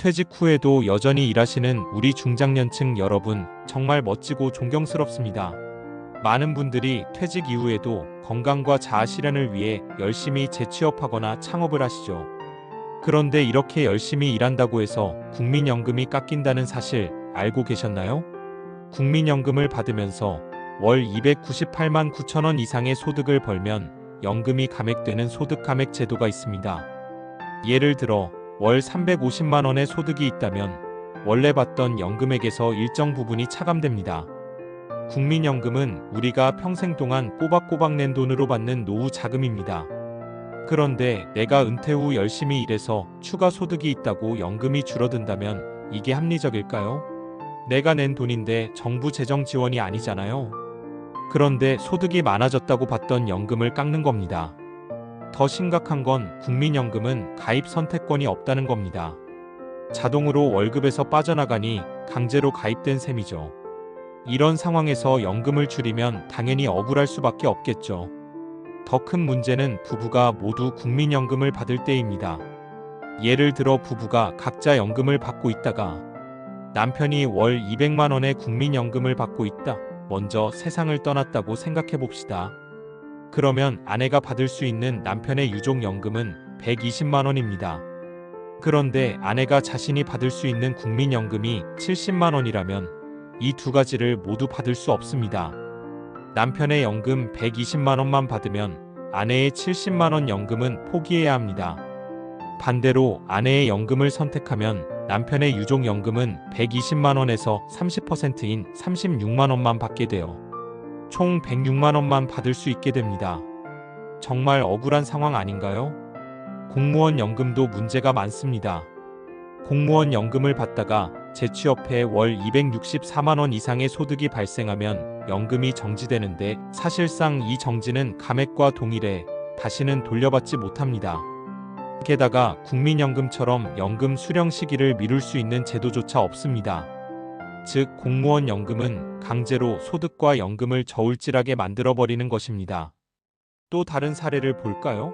퇴직 후에도 여전히 일하시는 우리 중장년층 여러분 정말 멋지고 존경스럽습니다. 많은 분들이 퇴직 이후에도 건강과 자아 실현을 위해 열심히 재취업하거나 창업을 하시죠. 그런데 이렇게 열심히 일한다고 해서 국민연금이 깎인다는 사실 알고 계셨나요? 국민연금을 받으면서 월 298만 9천 원 이상의 소득을 벌면 연금이 감액되는 소득 감액 제도가 있습니다. 예를 들어 월 350만 원의 소득이 있다면 원래 받던 연금액에서 일정 부분이 차감됩니다. 국민연금은 우리가 평생 동안 꼬박꼬박 낸 돈으로 받는 노후 자금입니다. 그런데 내가 은퇴 후 열심히 일해서 추가 소득이 있다고 연금이 줄어든다면 이게 합리적일까요? 내가 낸 돈인데 정부 재정 지원이 아니잖아요. 그런데 소득이 많아졌다고 받던 연금을 깎는 겁니다. 더 심각한 건 국민연금은 가입 선택권이 없다는 겁니다. 자동으로 월급에서 빠져나가니 강제로 가입된 셈이죠. 이런 상황에서 연금을 줄이면 당연히 억울할 수밖에 없겠죠. 더 큰 문제는 부부가 모두 국민연금을 받을 때입니다. 예를 들어 부부가 각자 연금을 받고 있다가 남편이 월 200만 원의 국민연금을 받고 있다. 먼저 세상을 떠났다고 생각해 봅시다. 그러면 아내가 받을 수 있는 남편의 유족연금은 120만 원입니다. 그런데 아내가 자신이 받을 수 있는 국민연금이 70만 원이라면 이 두 가지를 모두 받을 수 없습니다. 남편의 연금 120만 원만 받으면 아내의 70만 원 연금은 포기해야 합니다. 반대로 아내의 연금을 선택하면 남편의 유족연금은 120만 원에서 30%인 36만 원만 받게 돼요. 총 106만 원만 받을 수 있게 됩니다. 정말 억울한 상황 아닌가요? 공무원 연금도 문제가 많습니다. 공무원 연금을 받다가 재취업해 월 264만 원 이상의 소득이 발생하면 연금이 정지되는데 사실상 이 정지는 감액과 동일해 다시는 돌려받지 못합니다. 게다가 국민연금처럼 연금 수령 시기를 미룰 수 있는 제도조차 없습니다. 즉 공무원 연금은 강제로 소득과 연금을 저울질하게 만들어버리는 것입니다. 또 다른 사례를 볼까요?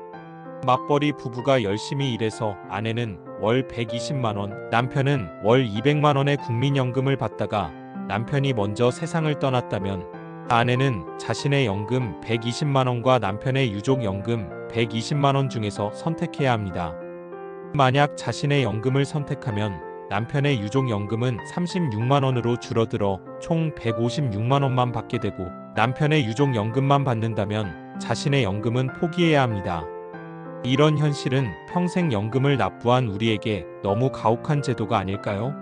맞벌이 부부가 열심히 일해서 아내는 월 120만 원, 남편은 월 200만 원의 국민연금을 받다가 남편이 먼저 세상을 떠났다면 아내는 자신의 연금 120만 원과 남편의 유족연금 120만 원 중에서 선택해야 합니다. 만약 자신의 연금을 선택하면 남편의 유족연금은 36만 원으로 줄어들어 총 156만 원만 받게 되고 남편의 유족연금만 받는다면 자신의 연금은 포기해야 합니다. 이런 현실은 평생 연금을 납부한 우리에게 너무 가혹한 제도가 아닐까요?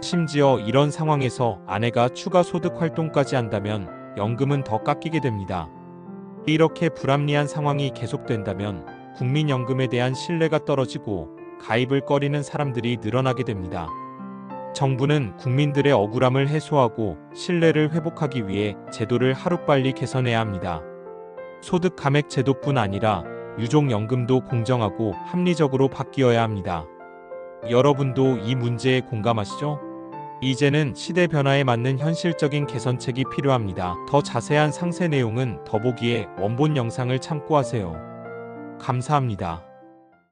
심지어 이런 상황에서 아내가 추가 소득 활동까지 한다면 연금은 더 깎이게 됩니다. 이렇게 불합리한 상황이 계속된다면 국민연금에 대한 신뢰가 떨어지고 가입을 꺼리는 사람들이 늘어나게 됩니다. 정부는 국민들의 억울함을 해소하고 신뢰를 회복하기 위해 제도를 하루빨리 개선해야 합니다. 소득 감액 제도뿐 아니라 유족연금도 공정하고 합리적으로 바뀌어야 합니다. 여러분도 이 문제에 공감하시죠? 이제는 시대 변화에 맞는 현실적인 개선책이 필요합니다. 더 자세한 상세 내용은 더보기에 원본 영상을 참고하세요. 감사합니다.